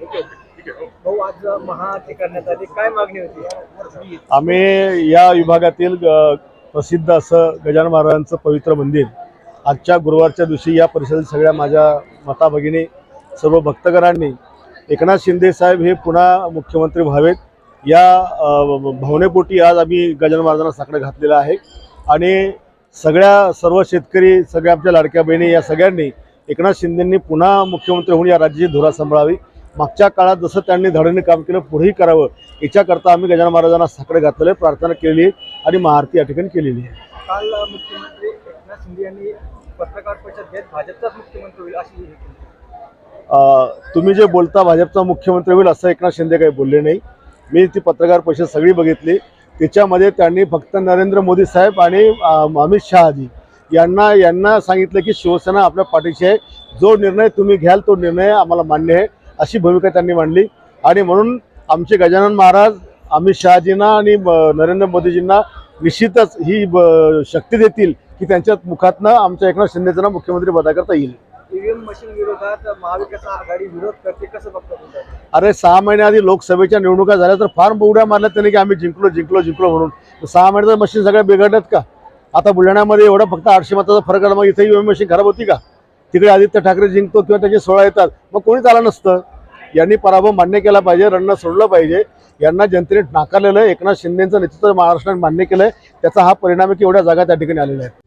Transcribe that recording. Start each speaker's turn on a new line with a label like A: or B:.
A: भाऊ आज महाआरती करण्यात आली काय मागणी होती?
B: आम्ही या विभागातील प्रसिद्ध असं गजानन महाराजांचं पवित्र मंदिर आजच्या गुरुवारच्या दिवशी या परिसरातील सगळ्या माझ्या माता भगिनी सर्व भक्तगणांनी एकनाथ शिंदे साहेब हे पुन्हा मुख्यमंत्री व्हावेत. या भावनेपोटी आज आम्ही गजानन महाराजांना साकडं घातलेलं आहे. आणि सगळ्या सर्व शेतकरी सगळ्या आमच्या लाडक्या बहिणी या सगळ्यांनी एकनाथ शिंदेंनी पुन्हा मुख्यमंत्री होऊन या राज्याची धुरा सांभाळावी. मागच्या काळात जसं त्यांनी धडीने काम केलं पुढेही करावं. याच्याकरता आम्ही गजानन महाराजांना साकडं घातलेलं प्रार्थना केलेली आहे आणि महाआरती या ठिकाणी केलेली आहे.
A: काल मुख्यमंत्री एकनाथ शिंदे यांनी पत्रकार परिषद घेत भाजपचाच मुख्यमंत्री होईल अशी
B: तुम्ही जे बोलता भाजपचा मुख्यमंत्री होईल असं एकनाथ शिंदे काही बोलले नाही. मी ती पत्रकार परिषद सगळी बघितली. त्याच्यामध्ये त्यांनी फक्त नरेंद्र मोदी साहेब आणि अमित शहाजी यांना यांना सांगितलं की शिवसेना आपल्या पाठीशी आहे. जो निर्णय तुम्ही घ्याल तो निर्णय आम्हाला मान्य आहे. अशी भूमिका त्यांनी मांडली. आणि म्हणून आमचे गजानन महाराज अमित शहाजींना आणि नरेंद्र मोदीजींना निश्चितच ही शक्ती देतील की त्यांच्या मुखातनं आमच्या एकनाथ शिंदेचं नाव मुख्यमंत्री पदाकरता येईल.
A: ईव्हीएम मशीन विरोधात महाविकास आघाडी विरोध करते कसं
B: अरे सहा महिन्याआधी लोकसभेच्या निवडणुका झाल्या तर फार उड्या मारल्या त्यांनी की आम्ही जिंकलो जिंकलो जिंकलो म्हणून. सहा महिन्यात मशीन सगळ्या बिघडल्यात का? आता बुलढाण्यामध्ये एवढा फक्त आठशे मताचा फरक आला मग इथेही मशीन खराब होती का? तिकडे आदित्य ठाकरे जिंकतो किंवा त्याचे सोळा येतात मग कोणीच आलं नसतं. यांनी पराभव मान्य केला पाहिजे रणनं सोडलं पाहिजे. यांना जनतेने नाकारलेलं आहे. एकनाथ शिंदेचं नेतृत्व महाराष्ट्राने मान्य केलं आहे त्याचा हा परिणाम आहे की एवढ्या जागा त्या ठिकाणी आलेल्या आहेत